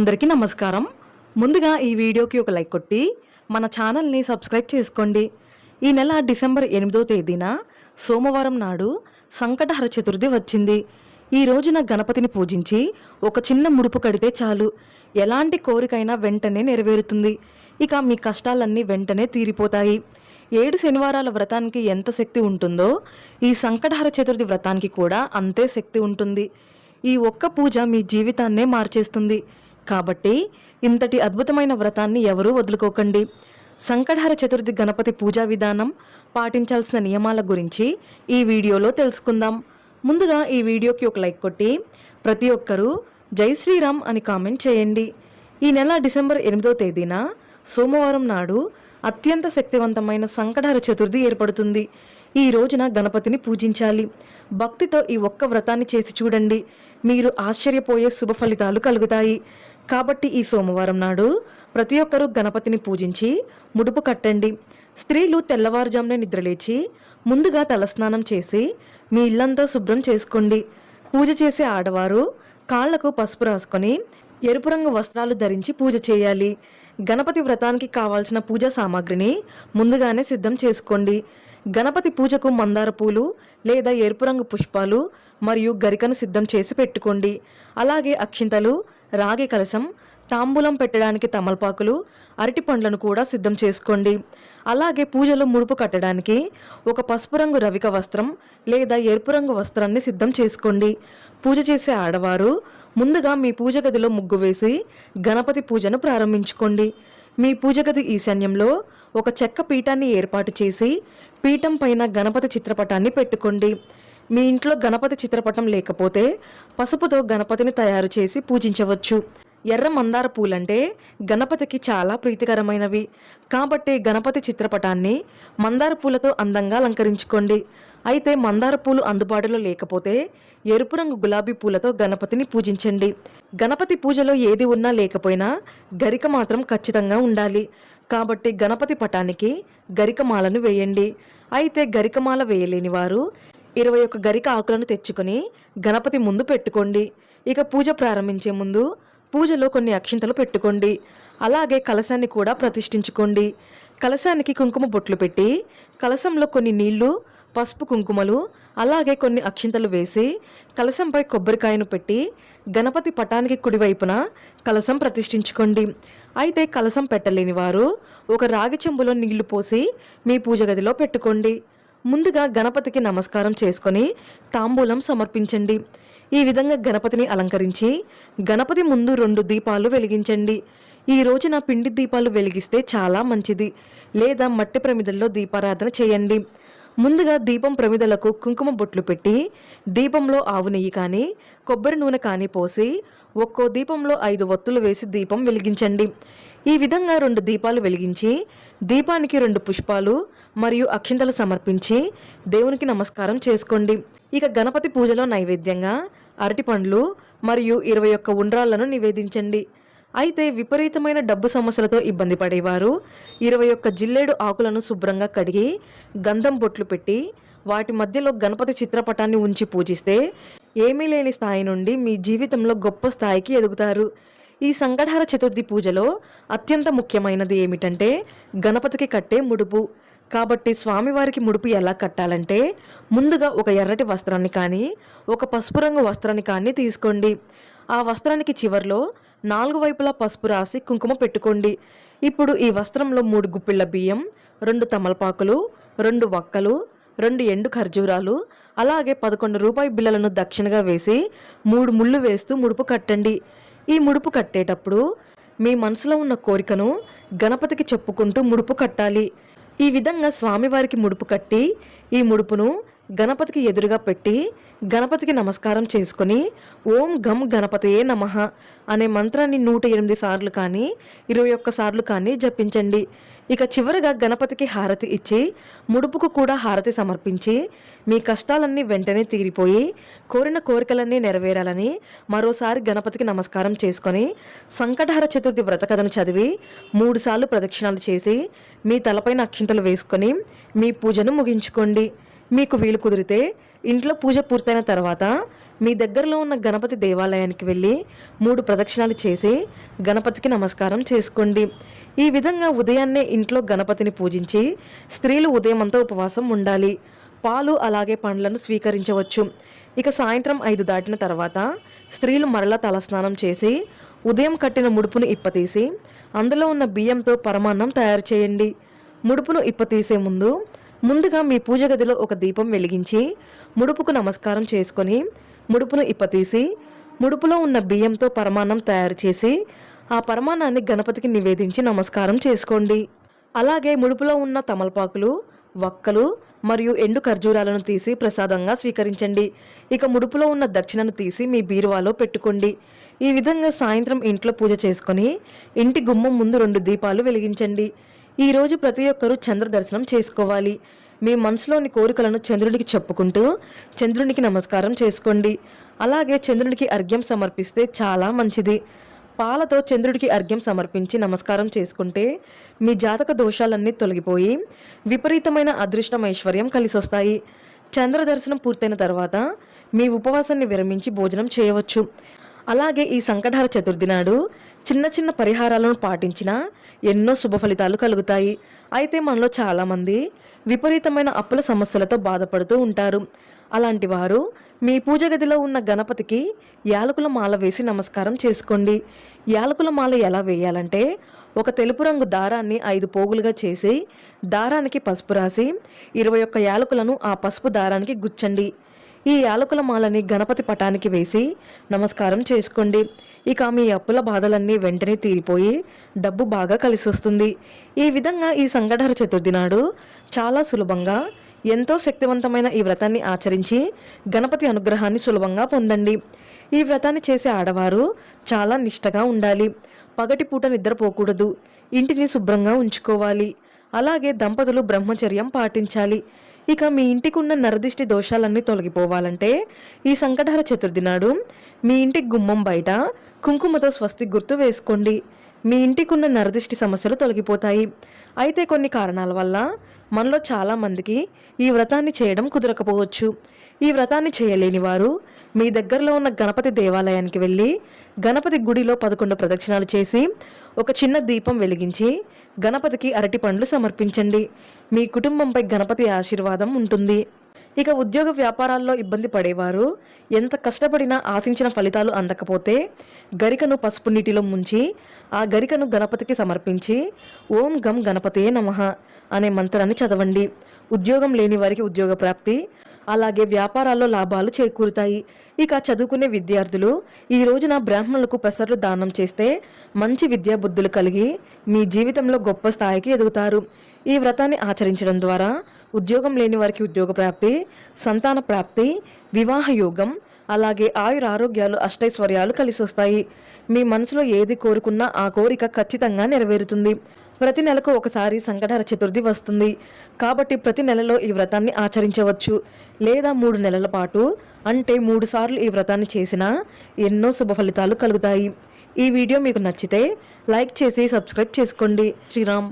అందరికీ నమస్కారం. ముందుగా ఈ వీడియోకి ఒక లైక్ కొట్టి మన ఛానల్ని సబ్స్క్రైబ్ చేసుకోండి. ఈ నెల డిసెంబర్ ఎనిమిదో తేదీన సోమవారం నాడు సంకటహర చతుర్థి వచ్చింది. ఈ రోజున గణపతిని పూజించి ఒక చిన్న ముడుపు కడితే చాలు. ఎలాంటి కోరికైనా వెంటనే నెరవేరుతుంది. ఇక మీ కష్టాలన్నీ వెంటనే తీరిపోతాయి. ఏడు శనివారాల వ్రతానికి ఎంత శక్తి ఉంటుందో ఈ సంకటహర చతుర్థి వ్రతానికి కూడా అంతే శక్తి ఉంటుంది. ఈ ఒక్క పూజ మీ జీవితాన్నే మార్చేస్తుంది. కాబట్టి ఇంతటి అద్భుతమైన వ్రతాన్ని ఎవరూ వదులుకోకండి. సంకటహర చతుర్థి గణపతి పూజా విధానం పాటించాల్సిన నియమాల గురించి ఈ వీడియోలో తెలుసుకుందాం. ముందుగా ఈ వీడియోకి ఒక లైక్ కొట్టి ప్రతి ఒక్కరూ జై శ్రీరామ్ అని కామెంట్ చేయండి. ఈ నెల డిసెంబర్ ఎనిమిదో తేదీన సోమవారం నాడు అత్యంత శక్తివంతమైన సంకటహర చతుర్థి ఏర్పడుతుంది. ఈ రోజున గణపతిని పూజించాలి. భక్తితో ఈ ఒక్క వ్రతాన్ని చేసి చూడండి. మీరు ఆశ్చర్యపోయే శుభ ఫలితాలు కలుగుతాయి. కాబట్టి ఈ సోమవారం నాడు ప్రతి ఒక్కరూ గణపతిని పూజించి ముడుపు కట్టండి. స్త్రీలు తెల్లవారుజామునే నిద్రలేచి ముందుగా తలస్నానం చేసి మీ ఇల్లంతా శుభ్రం చేసుకోండి. పూజ చేసే ఆడవారు కాళ్ళకు పసుపు రాసుకొని ఎరుపు రంగు వస్త్రాలు ధరించి పూజ చేయాలి. గణపతి వ్రతానికి కావాల్సిన పూజా సామాగ్రిని ముందుగానే సిద్ధం చేసుకోండి. గణపతి పూజకు మందార పూలు లేదా ఎరుపు రంగు పుష్పాలు మరియు గరికను సిద్ధం చేసి పెట్టుకోండి. అలాగే అక్షింతలు రాగి కలశం తాంబూలం పెట్టడానికి తమలపాకులు అరటి పండ్లను కూడా సిద్ధం చేసుకోండి. అలాగే పూజలో ముడుపు కట్టడానికి ఒక పసుపు రంగు రవిక వస్త్రం లేదా ఎరుపు రంగు వస్త్రాన్ని సిద్ధం చేసుకోండి. పూజ చేసే ఆడవారు ముందుగా మీ పూజ గదిలో ముగ్గు వేసి గణపతి పూజను ప్రారంభించుకోండి. మీ పూజ గది ఈశాన్యంలో ఒక చెక్క పీఠాన్ని ఏర్పాటు చేసి పీఠం పైన గణపతి చిత్రపటాన్ని పెట్టుకోండి. మీ ఇంట్లో గణపతి చిత్రపటం లేకపోతే పసుపుతో గణపతిని తయారు చేసి పూజించవచ్చు. ఎర్ర మందార పూలంటే గణపతికి చాలా ప్రీతికరమైనవి. కాబట్టి గణపతి చిత్రపటాన్ని మందార పూలతో అందంగా అలంకరించుకోండి. అయితే మందార పూలు అందుబాటులో లేకపోతే ఎరుపు రంగు గులాబీ పూలతో గణపతిని పూజించండి. గణపతి పూజలో ఏది ఉన్నా లేకపోయినా గరిక మాత్రం ఖచ్చితంగా ఉండాలి. కాబట్టి గణపతి పటానికి గరికమాలను వేయండి. అయితే గరికమాల వేయలేని వారు ఇరవై ఒక్క గరిక ఆకులను తెచ్చుకొని గణపతి ముందు పెట్టుకోండి. ఇక పూజ ప్రారంభించే ముందు పూజలో కొన్ని అక్షింతలు పెట్టుకోండి. అలాగే కలశాన్ని కూడా ప్రతిష్ఠించుకోండి. కలశానికి కుంకుమ బొట్లు పెట్టి కలశంలో కొన్ని నీళ్ళు పసుపు కుంకుమలు అలాగే కొన్ని అక్షింతలు వేసి కలశంపై కొబ్బరికాయను పెట్టి గణపతి పటానికి కుడివైపున కలశం ప్రతిష్ఠించుకోండి. అయితే కలశం పెట్టలేని వారు ఒక రాగి చెంబులో నీళ్ళు పోసి మీ పూజ గదిలో పెట్టుకోండి. ముందుగా గణపతికి నమస్కారం చేసుకొని తాంబూలం సమర్పించండి. ఈ విధంగా గణపతిని అలంకరించి గణపతి ముందు రెండు దీపాలు వెలిగించండి. ఈ రోజున పిండి దీపాలు వెలిగిస్తే చాలా మంచిది. లేదా మట్టి ప్రమిదల్లో దీపారాధన చేయండి. ముందుగా దీపం ప్రమిదలకు కుంకుమ బొట్లు పెట్టి దీపంలో ఆవు నెయ్యి కానీ కొబ్బరి నూనె కానీ పోసి ఒక్కో దీపంలో ఐదు ఒత్తులు వేసి దీపం వెలిగించండి. ఈ విధంగా రెండు దీపాలు వెలిగించి దీపానికి రెండు పుష్పాలు మరియు అక్షింతలు సమర్పించి దేవునికి నమస్కారం చేసుకోండి. ఇక గణపతి పూజలో నైవేద్యంగా అరటిపండ్లు మరియు ఇరవై ఒక్క ఉండ్రాళ్ళను నివేదించండి. అయితే విపరీతమైన డబ్బు సమస్యలతో ఇబ్బంది పడేవారు ఇరవై ఒక్క జిల్లేడు ఆకులను శుభ్రంగా కడిగి గంధం బొట్లు పెట్టి వాటి మధ్యలో గణపతి చిత్రపటాన్ని ఉంచి పూజిస్తే ఏమీ లేని స్థాయి నుండి మీ జీవితంలో గొప్ప స్థాయికి ఎదుగుతారు. ఈ సంకటహర చతుర్థి పూజలో అత్యంత ముఖ్యమైనది ఏమిటంటే గణపతికి కట్టే ముడుపు. కాబట్టి స్వామివారికి ముడుపు ఎలా కట్టాలంటే ముందుగా ఒక ఎర్రటి వస్త్రాన్ని కానీ ఒక పసుపు రంగు వస్త్రాన్ని కానీ తీసుకోండి. ఆ వస్త్రానికి చివర్లో నాలుగు వైపులా పసుపు రాసి కుంకుమ పెట్టుకోండి. ఇప్పుడు ఈ వస్త్రంలో మూడు గుప్పిళ్ళ బియ్యం రెండు తమలపాకులు రెండు వక్కలు రెండు ఎండు ఖర్జూరాలు అలాగే పదకొండు రూపాయి బిళ్ళలను దక్షిణగా వేసి మూడు ముళ్ళు వేస్తూ ముడుపు కట్టండి. ఈ ముడుపు కట్టేటప్పుడు మీ మనసులో ఉన్న కోరికను గణపతికి చెప్పుకుంటూ ముడుపు కట్టాలి. ఈ విధంగా స్వామివారికి ముడుపు కట్టి ఈ ముడుపును గణపతికి ఎదురుగా పెట్టి గణపతికి నమస్కారం చేసుకొని ఓం గం గణపతయే నమః అనే మంత్రాన్ని నూట ఎనిమిది సార్లు కానీ ఇరవై ఒక్క సార్లు కానీ జపించండి. ఇక చివరగా గణపతికి హారతి ఇచ్చి ముడుపుకు కూడా హారతి సమర్పించి మీ కష్టాలన్నీ వెంటనే తీరిపోయి కోరిన కోరికలన్నీ నెరవేరాలని మరోసారి గణపతికి నమస్కారం చేసుకొని సంకటహర చతుర్థి వ్రత కథను చదివి మూడుసార్లు ప్రదక్షిణాలు చేసి మీ తలపైన అక్షింతలు వేసుకొని మీ పూజను ముగించుకోండి. మీకు వీలు కుదిరితే ఇంట్లో పూజ పూర్తయిన తర్వాత మీ దగ్గరలో ఉన్న గణపతి దేవాలయానికి వెళ్ళి మూడు ప్రదక్షిణాలు చేసి గణపతికి నమస్కారం చేసుకోండి. ఈ విధంగా ఉదయాన్నే ఇంట్లో గణపతిని పూజించి స్త్రీలు ఉదయమంతా ఉపవాసం ఉండాలి. పాలు అలాగే పండ్లను స్వీకరించవచ్చు. ఇక సాయంత్రం ఐదు దాటిన తర్వాత స్త్రీలు మరలా తలస్నానం చేసి ఉదయం కట్టిన ముడుపును ఇప్పతీసి అందులో ఉన్న బియ్యంతో పరమాన్నం తయారు చేయండి. ముడుపును ఇప్పతీసే ముందు ముందుగా మీ పూజ గదిలో ఒక దీపం వెలిగించి ముడుపుకు నమస్కారం చేసుకొని ముడుపును ఇప్పతీసి ముడుపులో ఉన్న బియ్యంతో పరమాన్నం తయారు చేసి ఆ పరమాన్నాన్ని గణపతికి నివేదించి నమస్కారం చేసుకోండి. అలాగే ముడుపులో ఉన్న తమలపాకులు వక్కలు మరియు ఎండు ఖర్జూరాలను తీసి ప్రసాదంగా స్వీకరించండి. ఇక ముడుపులో ఉన్న దక్షిణను తీసి మీ బీరువాలో పెట్టుకోండి. ఈ విధంగా సాయంత్రం ఇంట్లో పూజ చేసుకొని ఇంటి గుమ్మం ముందు రెండు దీపాలు వెలిగించండి. ఈరోజు ప్రతి ఒక్కరూ చంద్ర దర్శనం చేసుకోవాలి. మీ మనసులోని కోరికలను చంద్రుడికి చెప్పుకుంటూ చంద్రునికి నమస్కారం చేసుకోండి. అలాగే చంద్రునికి అర్ఘ్యం సమర్పిస్తే చాలా మంచిది. పాలతో చంద్రుడికి అర్ఘ్యం సమర్పించి నమస్కారం చేసుకుంటే మీ జాతక దోషాలన్నీ తొలగిపోయి విపరీతమైన అదృష్టం ఐశ్వర్యం కలిసొస్తాయి. చంద్ర దర్శనం పూర్తయిన తర్వాత మీ ఉపవాసాన్ని విరమించి భోజనం చేయవచ్చు. అలాగే ఈ సంకటార చతుర్థి నాడు చిన్న చిన్న పరిహారాలను పాటించినా ఎన్నో శుభ ఫలితాలు కలుగుతాయి. అయితే మనలో చాలామంది విపరీతమైన అప్పుల సమస్యలతో బాధపడుతూ ఉంటారు. అలాంటి వారు మీ పూజ గదిలో ఉన్న గణపతికి యాలకుల మాల వేసి నమస్కారం చేసుకోండి. యాలకుల మాల ఎలా వేయాలంటే ఒక తెలుపు రంగు దారాన్ని ఐదు పోగులుగా చేసి దారానికి పసుపు రాసి ఇరవై ఒక్క యాలకులను ఆ పసుపు దారానికి గుచ్చండి. ఈ యాలకుల మాలని గణపతి పటానికి వేసి నమస్కారం చేసుకోండి. ఇక మీ అప్పుల బాధలన్నీ వెంటనే తీరిపోయి డబ్బు బాగా కలిసి వస్తుంది ఈ విధంగా ఈ సంఘటన చతుర్థి నాడు చాలా సులభంగా ఎంతో శక్తివంతమైన ఈ వ్రతాన్ని ఆచరించి గణపతి అనుగ్రహాన్ని సులభంగా పొందండి. ఈ వ్రతాన్ని చేసే ఆడవారు చాలా నిష్టగా ఉండాలి. పగటిపూట నిద్రపోకూడదు. ఇంటిని శుభ్రంగా ఉంచుకోవాలి. అలాగే దంపతులు బ్రహ్మచర్యం పాటించాలి. ఇక మీ ఇంటికి ఉన్న నరదిష్టి దోషాలన్నీ తొలగిపోవాలంటే ఈ సంకటహర చతుర్థి నాడు మీ ఇంటి గుమ్మం బయట కుంకుమతో స్వస్తి గుర్తు వేసుకోండి. మీ ఇంటికి ఉన్న నరదిష్టి సమస్యలు తొలగిపోతాయి. అయితే కొన్ని కారణాల వల్ల మనలో చాలామందికి ఈ వ్రతాన్ని చేయడం కుదరకపోవచ్చు. ఈ వ్రతాన్ని చేయలేని వారు మీ దగ్గరలో ఉన్న గణపతి దేవాలయానికి వెళ్ళి గణపతి గుడిలో పదకొండు ప్రదక్షిణాలు చేసి ఒక చిన్న దీపం వెలిగించి గణపతికి అరటి పండ్లు సమర్పించండి. మీ కుటుంబంపై గణపతి ఆశీర్వాదం ఉంటుంది. ఇక ఉద్యోగ వ్యాపారాల్లో ఇబ్బంది పడేవారు ఎంత కష్టపడినా ఆశించిన ఫలితాలు అందకపోతే గరికను పసుపు నీటిలో ముంచి ఆ గరికను గణపతికి సమర్పించి ఓం గం గణపతియే నమః అనే మంత్రాన్ని చదవండి. ఉద్యోగం లేని వారికి ఉద్యోగ ప్రాప్తి అలాగే వ్యాపారాల్లో లాభాలు చేకూరుతాయి. ఇక చదువుకునే విద్యార్థులు ఈ రోజున బ్రాహ్మణులకు పెసర్లు దానం చేస్తే మంచి విద్యా బుద్ధులు కలిగి మీ జీవితంలో గొప్ప స్థాయికి ఎదుగుతారు. ఈ వ్రతాన్ని ఆచరించడం ద్వారా ఉద్యోగం లేని వారికి ఉద్యోగ ప్రాప్తి సంతాన ప్రాప్తి వివాహ యోగం అలాగే ఆయుర ఆరోగ్యాలు అష్టైశ్వర్యాలు కలిసి వస్తాయి మీ మనసులో ఏది కోరుకున్నా ఆ కోరిక ఖచ్చితంగా నెరవేరుతుంది. ప్రతి నెలకు ఒకసారి సంకటహర చతుర్థి వస్తుంది. కాబట్టి ప్రతి నెలలో ఈ వ్రతాన్ని ఆచరించవచ్చు. లేదా మూడు నెలల పాటు అంటే మూడు సార్లు ఈ వ్రతాన్ని చేసినా ఎన్నో శుభ ఫలితాలు కలుగుతాయి. ఈ వీడియో మీకు నచ్చితే లైక్ చేసి సబ్స్క్రైబ్ చేసుకోండి. శ్రీరామ్.